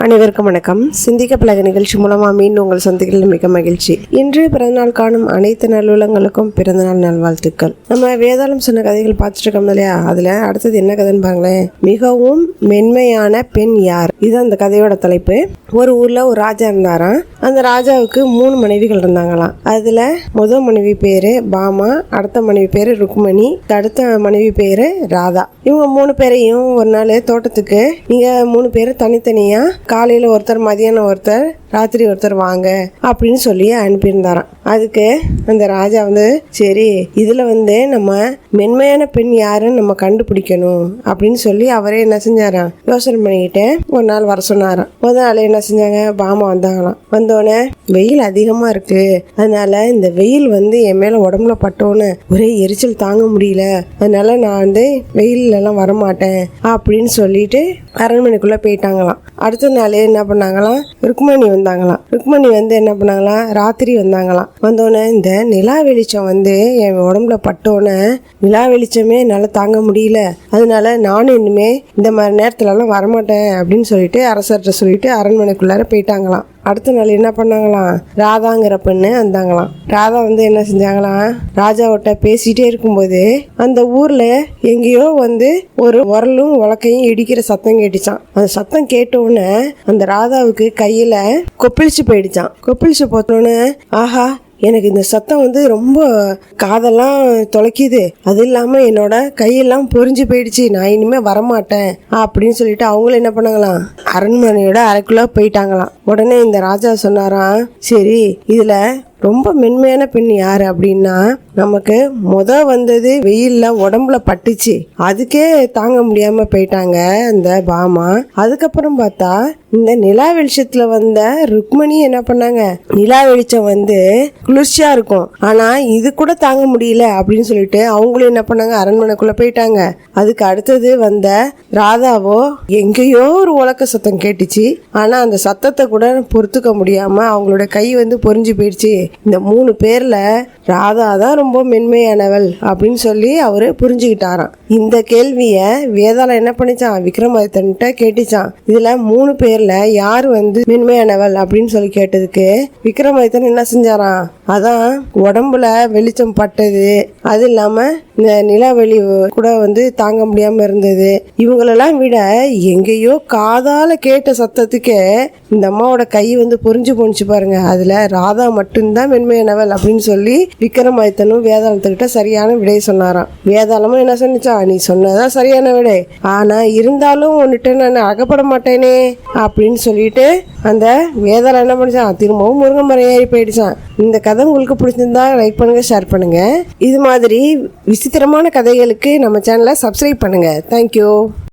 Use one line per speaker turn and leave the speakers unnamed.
அனைவருக்கும் வணக்கம். சிந்திக்க பழக நிகழ்ச்சி மூலமாக மீண்டும் உங்கள் சந்திகளில் மிக மகிழ்ச்சி. இன்று பிறந்தநாள் காணும் அனைத்து நல்லுலங்களுக்கும் பிறந்தநாள் நல்வாழ்த்துக்கள். நம்ம வேதாளம் சொன்ன கதைகள் பார்த்துட்ருக்கோம் இல்லையா? அதுல அடுத்தது என்ன கதைன்னு பாருங்களேன். மிகவும் மென்மையான பெண் யார்? இது அந்த கதையோட தலைப்பு. ஒரு ஊர்ல ஒரு ராஜா இருந்தாராம். அந்த ராஜாவுக்கு மூணு மனைவிகள் இருந்தாங்களாம். அதுல முதல் மனைவி பேரு பாமா அடுத்த மனைவி பேரு ருக்மணி அடுத்த மனைவி பேரு ராதா. இவங்க மூணு பேரையும் ஒரு நாள் தோட்டத்துக்கு நீங்க மூணு பேரும் தனித்தனியா காலையில் ஒருத்தர் மதியானம் ஒருத்தர் ராத்திரி ஒருத்தர் வாங்க அப்படின்னு சொல்லி அனுப்பியிருந்தாராம். அதுக்கு அந்த ராஜா வந்து சரி இதில் வந்து நம்ம மென்மையான பெண் யாருன்னு நம்ம கண்டுபிடிக்கணும் அப்படின்னு சொல்லி அவரே என்ன செஞ்சாராம்? யோசனை பண்ணிக்கிட்டு ஒரு நாள் வர சொன்னாராம். முதல் நாள் என்ன செஞ்சாங்க? பாமா வந்தாங்களாம். வந்தோடனே வெயில் அதிகமாக இருக்கு. அதனால இந்த வெயில் வந்து என் மேலே உடம்புல பட்டோன்னு ஒரே எரிச்சல் தாங்க முடியல. அதனால நான் வந்து வெயிலெல்லாம் வரமாட்டேன். அப்படின்னு சொல்லிட்டு அரண்மனைக்குள்ளே போயிட்டாங்களாம். அடுத்த நாளே என்ன பண்ணாங்களாம் ருக்மணி வந்தாங்களாம். ருக்மணி வந்து என்ன பண்ணாங்களாம் ராத்திரி வந்தாங்களாம். வந்தோடனே இந்த நிலா வெளிச்சம் வந்து என் உடம்புல பட்டோன்னே நிலா வெளிச்சமே என்னால் தாங்க முடியல. அதனால நானும் இனிமே இந்த மாதிரி நேரத்துலலாம் வரமாட்டேன் அப்படின்னு சொல்லிட்டு அரசர்கிட்ட சொல்லிட்டு அரண்மனைக்குள்ளார போயிட்டாங்களாம். அடுத்த நாள் என்ன பண்ணாங்களாம் ராதாங்கிற பெண்ணு வந்தாங்களாம். ராதா வந்து என்ன செஞ்சாங்களாம் ராஜாவிட்ட பேசிட்டே இருக்கும்போது அந்த ஊர்ல எங்கேயோ வந்து ஒரு உரலும் உலக்கையும் இடிக்கிற சத்தம் கேட்டுச்சான் அந்த சத்தம் கேட்ட அந்த ராதாவுக்கு கையில கொப்பிளிச்சு போயிடுச்சான் கொப்பிளிச்சு போட்டோன்னே ஆஹா எனக்கு இந்த சத்தம் வந்து ரொம்ப காதெல்லாம் தொலைக்குது. அது இல்லாமல் என்னோட கையெல்லாம் பொறிஞ்சு போயிடுச்சு. நான் இனிமேல் வரமாட்டேன். அப்படின்னு சொல்லிட்டு அவங்களும் என்ன பண்ணாங்களாம்? அரண்மனையோட அறைக்குள்ளே போயிட்டாங்களாம். உடனே இந்த ராஜா சொன்னாராம் சரி இதில் ரொம்ப மென்மையான பெண் யார் அப்படின்னா நமக்கு முத வந்தது வெயில்ல உடம்புல பட்டுச்சு. அதுக்கே தாங்க முடியாம போயிட்டாங்க இந்த பாமா. அதுக்கப்புறம் பார்த்தா இந்த நிலா வெளிச்சத்துல வந்த ருக்மணி என்ன பண்ணாங்க நிலா வெளிச்சம் வந்து குளிர்ச்சியா இருக்கும். ஆனா இது கூட தாங்க முடியல அப்படின்னு சொல்லிட்டு அவங்களும் என்ன பண்ணாங்க அரண்மனைக்குள்ள போயிட்டாங்க. அதுக்கு அடுத்தது வந்த ராதாவோ எங்கேயோ ஒரு உலக்க சத்தம் கேட்டுச்சு. ஆனா அந்த சத்தத்தை கூட பொறுத்துக்க முடியாமல் அவங்களோட கை வந்து பொறிஞ்சு போயிடுச்சு. இந்த மூணு பேரில் ராதா தான் ரொம்ப மென்மையானவள் அப்படின்னு சொல்லி அவர் புரிஞ்சுக்கிட்டாராம். இந்த கேள்வியை வேதாளம் என்ன பண்ணிச்சான்? விக்ரமாதித்தன்கிட்ட கேட்டுச்சான். இதில் மூணு பேரில் யார் வந்து மென்மையானவள் அப்படின்னு சொல்லி கேட்டதுக்கு விக்ரமாதித்தன் என்ன செஞ்சாராம்? அதான் உடம்புல வெளிச்சம் பட்டது. அது இல்லாமல் இந்த நிலவெளி கூட வந்து தாங்க முடியாமல் இருந்தது. இவங்களெல்லாம் விட எங்கேயோ காதால் கேட்ட சத்தத்துக்கே இந்த அம்மாவோட கை வந்து பொறிஞ்சு போணுச்சு பாருங்க. அதுல ராதா மட்டும்தான் மென்மையானவள் அப்படின்னு சொல்லி விக்ரமாதித்தனும் வேதாளத்துக்கிட்ட சரியான விடை சொன்னாராம். வேதாளமும் என்ன சொன்னிச்சா? நீ சொன்னதான் சரியான விடை. ஆனா இருந்தாலும் உன்னிட்ட நான் அகப்பட மாட்டேனே அப்படின்னு சொல்லிட்டு அந்த வேதாளம் என்ன பண்ணிச்சான் திரும்பவும் முருங்கை மரம் ஏறி போயிடுச்சான் இந்த கதை உங்களுக்கு பிடிச்சிருந்தா லைக் பண்ணுங்க ஷேர் பண்ணுங்க. இது மாதிரி விசித்திரமான கதைகளுக்கு நம்ம சேனலை சப்ஸ்கிரைப் பண்ணுங்க. தேங்க்யூ